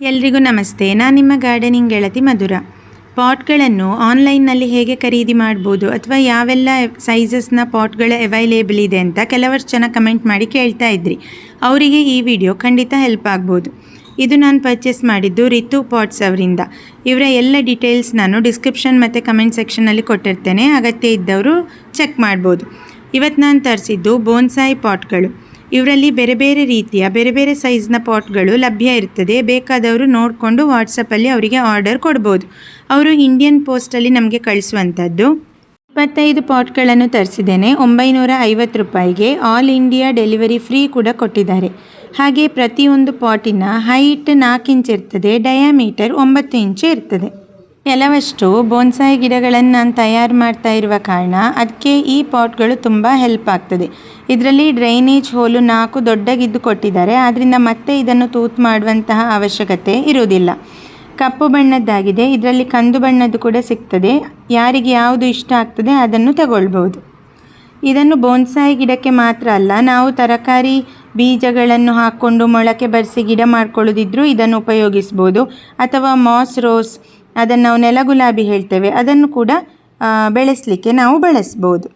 ಎಲ್ರಿಗೂ ನಮಸ್ತೆ. ನಾನು ನಿಮ್ಮ ಗಾರ್ಡನಿಂಗ್ ಗೆಳತಿ ಮಧುರ. ಪಾಟ್ಗಳನ್ನು ಆನ್ಲೈನ್ನಲ್ಲಿ ಹೇಗೆ ಖರೀದಿ ಮಾಡ್ಬೋದು ಅಥವಾ ಯಾವೆಲ್ಲ ಸೈಜಸ್ನ ಪಾಟ್ಗಳ ಅವೈಲೇಬಲ್ ಇದೆ ಅಂತ ಕೆಲವಷ್ಟು ಜನ ಕಮೆಂಟ್ ಮಾಡಿ ಕೇಳ್ತಾ ಇದ್ರಿ. ಅವರಿಗೆ ಈ ವಿಡಿಯೋ ಖಂಡಿತ ಹೆಲ್ಪ್ ಆಗ್ಬೋದು. ಇದು ನಾನು ಪರ್ಚೇಸ್ ಮಾಡಿದ್ದು ರಿತು ಪಾಟ್ಸ್ ಅವರಿಂದ. ಇವರ ಎಲ್ಲ ಡೀಟೇಲ್ಸ್ ನಾನು ಡಿಸ್ಕ್ರಿಪ್ಷನ್ ಮತ್ತು ಕಮೆಂಟ್ ಸೆಕ್ಷನಲ್ಲಿ ಕೊಟ್ಟಿರ್ತೇನೆ. ಅಗತ್ಯ ಇದ್ದವರು ಚೆಕ್ ಮಾಡ್ಬೋದು. ಇವತ್ತು ನಾನು ತರಿಸಿದ್ದು ಬೋನ್ಸಾಯಿ ಪಾಟ್ಗಳು. ಇವರಲ್ಲಿ ಬೇರೆ ಬೇರೆ ರೀತಿಯ, ಬೇರೆ ಬೇರೆ ಸೈಜ್ನ ಪಾಟ್ಗಳು ಲಭ್ಯ ಇರ್ತದೆ. ಬೇಕಾದವರು ನೋಡಿಕೊಂಡು ವಾಟ್ಸಪ್ಪಲ್ಲಿ ಅವರಿಗೆ ಆರ್ಡರ್ ಕೊಡ್ಬೋದು. ಅವರು ಇಂಡಿಯನ್ ಪೋಸ್ಟಲ್ಲಿ ನಮಗೆ ಕಳಿಸುವಂಥದ್ದು. ಇಪ್ಪತ್ತೈದು ಪಾಟ್ಗಳನ್ನು ತರಿಸಿದ್ದೇನೆ. ಒಂಬೈನೂರ ಐವತ್ತು ರೂಪಾಯಿಗೆ ಆಲ್ ಇಂಡಿಯಾ ಡೆಲಿವರಿ ಫ್ರೀ ಕೂಡ ಕೊಟ್ಟಿದ್ದಾರೆ. ಹಾಗೆ ಪ್ರತಿಯೊಂದು ಪಾಟಿನ ಹೈಟ್ ನಾಲ್ಕು ಇಂಚ್ ಇರ್ತದೆ ಡಯಾಮೀಟರ್ ಒಂಬತ್ತು ಇಂಚು ಇರ್ತದೆ. ಕೆಲವಷ್ಟು ಬೋನ್ಸಾಯಿ ಗಿಡಗಳನ್ನು ನಾನು ತಯಾರು ಮಾಡ್ತಾ ಇರುವ ಕಾರಣ ಅದಕ್ಕೆ ಈ ಪಾಟ್ಗಳು ತುಂಬ ಹೆಲ್ಪ್ ಆಗ್ತದೆ. ಇದರಲ್ಲಿ ಡ್ರೈನೇಜ್ ಹೋಲು ನಾಲ್ಕು ದೊಡ್ಡಗಿದ್ದು ಕೊಟ್ಟಿದ್ದಾರೆ. ಆದ್ದರಿಂದ ಮತ್ತೆ ಇದನ್ನು ತೂತು ಮಾಡುವಂತಹ ಅವಶ್ಯಕತೆ ಇರುವುದಿಲ್ಲ. ಕಪ್ಪು ಬಣ್ಣದ್ದಾಗಿದೆ. ಇದರಲ್ಲಿ ಕಂದು ಬಣ್ಣದ್ದು ಕೂಡ ಸಿಗ್ತದೆ. ಯಾರಿಗೆ ಯಾವುದು ಇಷ್ಟ ಆಗ್ತದೆ ಅದನ್ನು ತಗೊಳ್ಬೋದು ಇದನ್ನು ಬೋನ್ಸಾಯಿ ಗಿಡಕ್ಕೆ ಮಾತ್ರ ಅಲ್ಲ, ನಾವು ತರಕಾರಿ ಬೀಜಗಳನ್ನು ಹಾಕ್ಕೊಂಡು ಮೊಳಕೆ ಬರಿಸಿ ಗಿಡ ಮಾಡ್ಕೊಳ್ಳೋದಿದ್ರೂ ಇದನ್ನು ಉಪಯೋಗಿಸ್ಬೋದು. ಅಥವಾ ಮಾಸ್ ರೋಸ್, ಅದನ್ನು ನಾವು ನೆಲಗುಲಾಬಿ ಹೇಳ್ತೇವೆ. ಅದನ್ನು ಕೂಡ ಬೆಳೆಸಲಿಕ್ಕೆ ನಾವು ಬಳಸ್ಬೋದು.